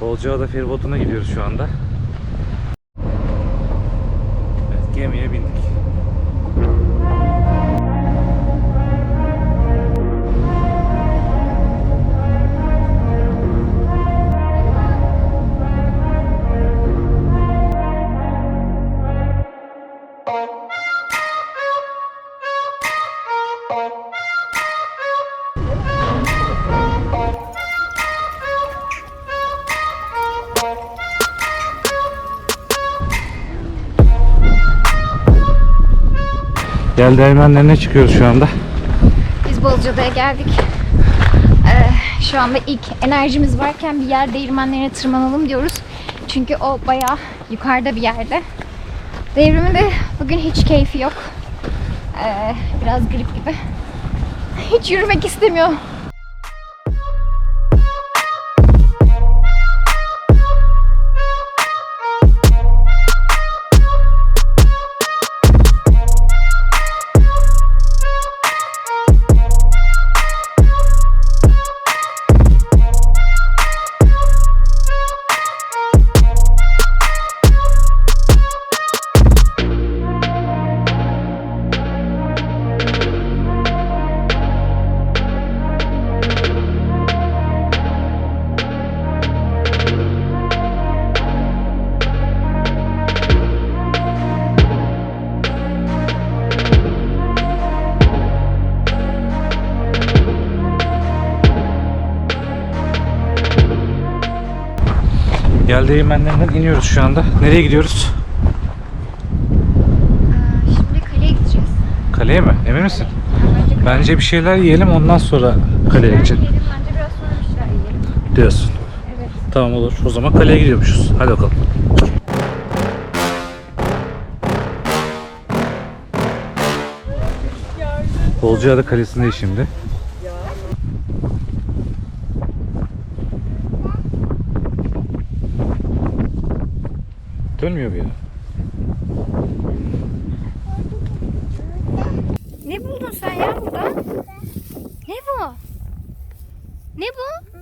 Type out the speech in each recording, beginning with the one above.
Bolcaada feribotuna gidiyoruz şu anda. Evet, gemiye bindik. Gel değirmenlerine çıkıyoruz şu anda. Biz Bozcaada'ya geldik. Ee, şu anda ilk enerjimiz varken bir yer değirmenlerine tırmanalım diyoruz. Çünkü o bayağı yukarıda bir yerde. Devrimin de bugün hiç keyfi yok. Ee, biraz grip gibi. Hiç yürümek istemiyor. Gel değirmenlerinden iniyoruz şu anda. Nereye gidiyoruz? Ee, şimdi kaleye gideceğiz. Kaleye mi? Emin misin? Bence Bence bir şeyler yiyelim ondan sonra kaleye gideceğiz. Bence biraz sonra bir şeyler yiyelim. Diyorsun. Evet. Tamam olur. O zaman kaleye gidiyormuşuz. Hadi bakalım. Bolcaada Kalesi'ndeyiz şimdi. Dönmüyor bir yere. Ne buldun sen ya burada? Ne bu? Ne bu?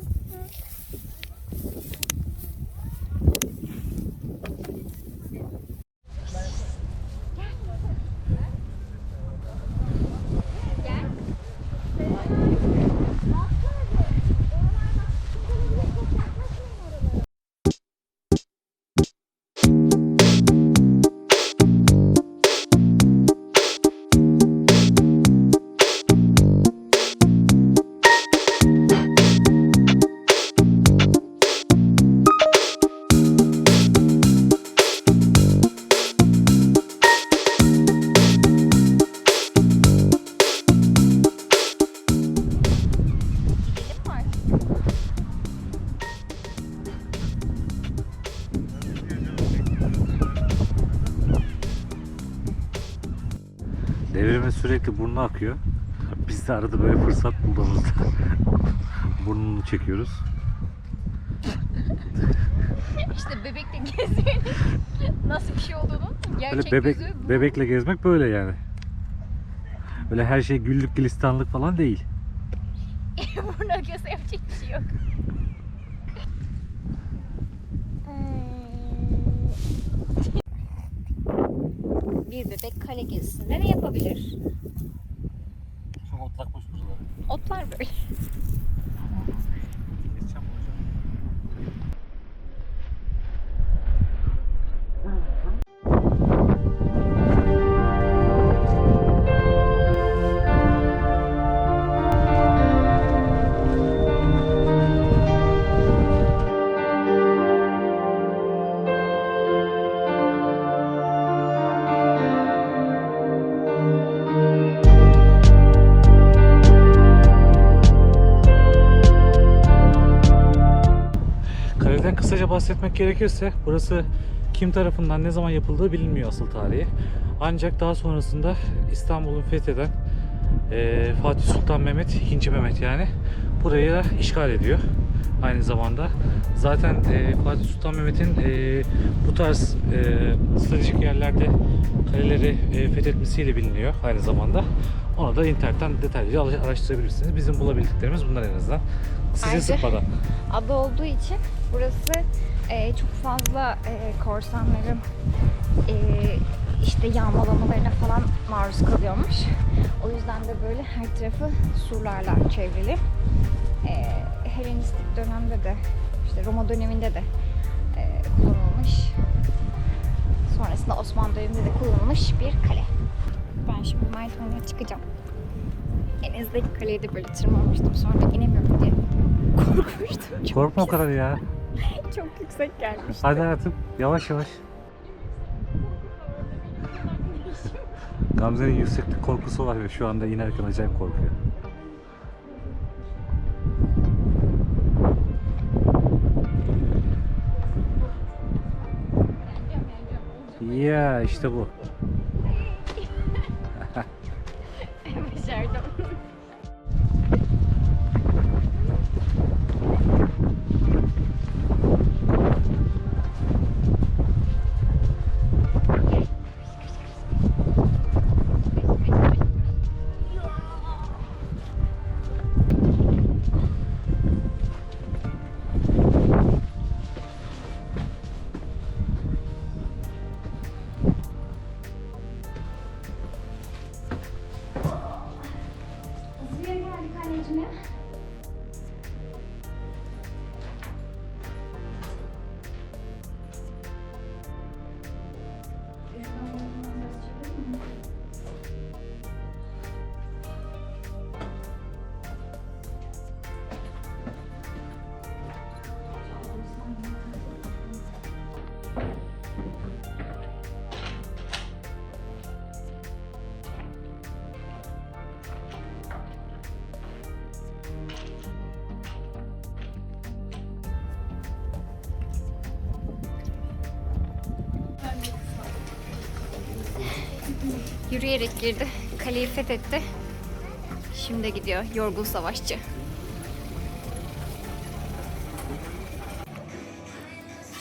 Sürekli burnu akıyor. Biz de arada böyle fırsat bulduğumuzda burnunu çekiyoruz. İşte bebekle gezmenin nasıl bir şey olduğunu gerçek Böyle bebek yüzü bu. bebekle gezmek böyle yani. Öyle her şey güllük gülistanlık falan değil. Burnu akıyorsa yapacak bir şey yok. Bebek kale gezisinde ne yapabilir? Çok otlakmış buralar. Otlar böyle. Kaleden kısaca bahsetmek gerekirse burası kim tarafından ne zaman yapıldığı bilinmiyor asıl tarihi. Ancak daha sonrasında İstanbul'un fetheden eee, Fatih Sultan Mehmet, 2. Mehmet yani burayı da işgal ediyor aynı zamanda. Zaten eee, Fatih Sultan Mehmet'in eee, bu tarz eee, stratejik yerlerde kaleleri eee, fethetmesiyle biliniyor aynı zamanda. Onu da internetten detaylıca araştırabilirsiniz. Bizim bulabildiklerimiz bunlar en azından. Ayrıca- sıkmadan. Adı olduğu için burası e, çok fazla e, korsanların e, işte yağmalamalarına falan maruz kalıyormuş. O yüzden de böyle her tarafı surlarla çevrili. E, Helenistik dönemde de işte Roma döneminde de e, kullanılmış. Sonrasında Osmanlı döneminde de kullanılmış bir kale. Ben şimdi merdivenlere çıkacağım. En ezdeki kaleye de böyle tırmanmıştım. Sonra inemiyorum diye korkmuştum. Korkma o kadar ya. çok yüksek gelmiş. Hadi hayatım yavaş yavaş. Gamze'nin yükseklik korkusu var ve şu anda inerken acayip korkuyor. Ya işte bu. Geldik Yürüyerek girdi. Kaleyi fethetti. Şimdi gidiyor yorgun savaşçı.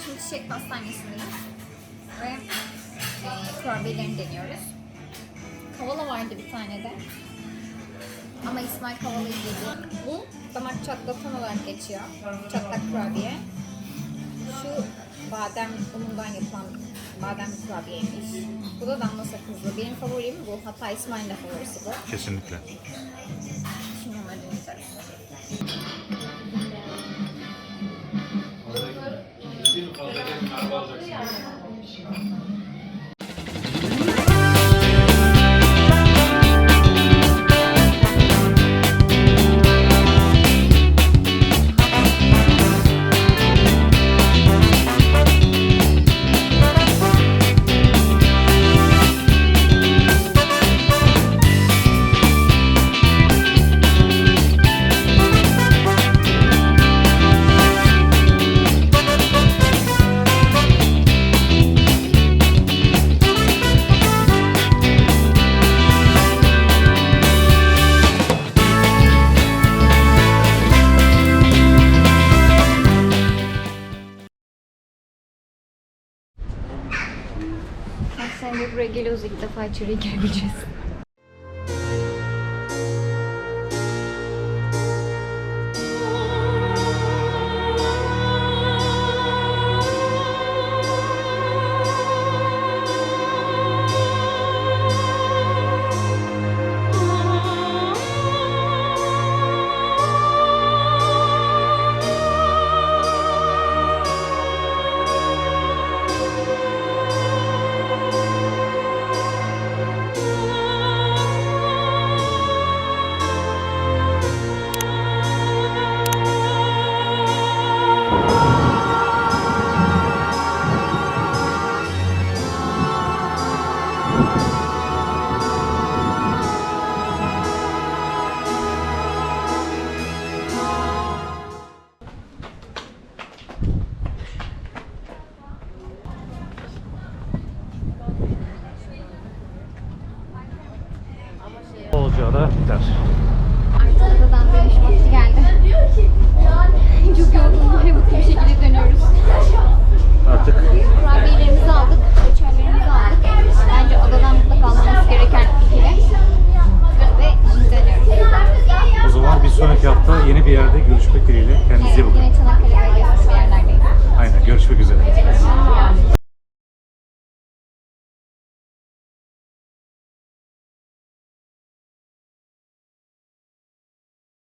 Şimdi çiçek pastanesindeyiz. Ve e, kurabiyelerini deniyoruz. Kavala vardı bir tane de. Ama İsmail Kavala'yı yedi. Bu damak çatlatan olarak geçiyor. Çatlak kurabiye. Şu badem unundan yapılan badem kurabiyeymiş. Bu da damla sakızlı. Benim favorim bu. Hatta İsmail'in de favorisi bu. Kesinlikle. Geliyoruz ilk defa içeriye girebileceğiz. da biter. Artık aradan dönüş vakti geldi. Çok yorgun ve mutlu bir şekilde dönüyoruz. Artık kurabiyelerimizi aldık.